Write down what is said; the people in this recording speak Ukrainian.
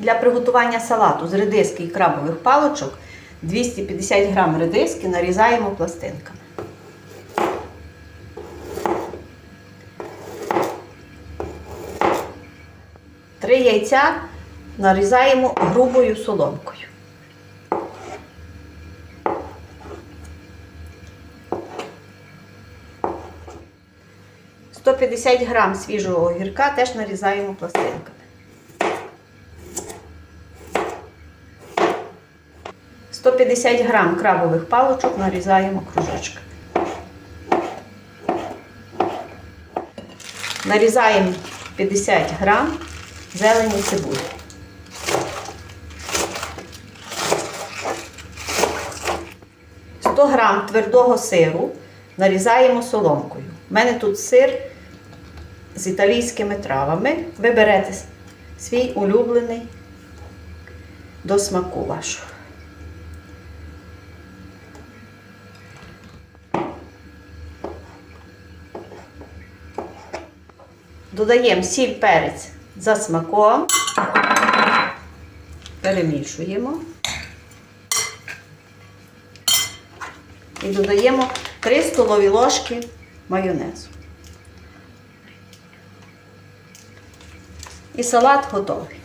Для приготування салату з редиски і крабових паличок 250 г редиски нарізаємо пластинками. Три яйця нарізаємо грубою соломкою. – 150 грам свіжого огірка теж нарізаємо пластинками. 150 грам крабових паличок нарізаємо кружочками. Нарізаємо 50 грам зелені цибулі. – 100 грам твердого сиру нарізаємо соломкою. У мене тут сир з італійськими травами. Ви берете свій улюблений до смаку вашого. Додаємо сіль перець за смаком. Перемішуємо. І додаємо 3 столові ложки майонезу. І салат готовий.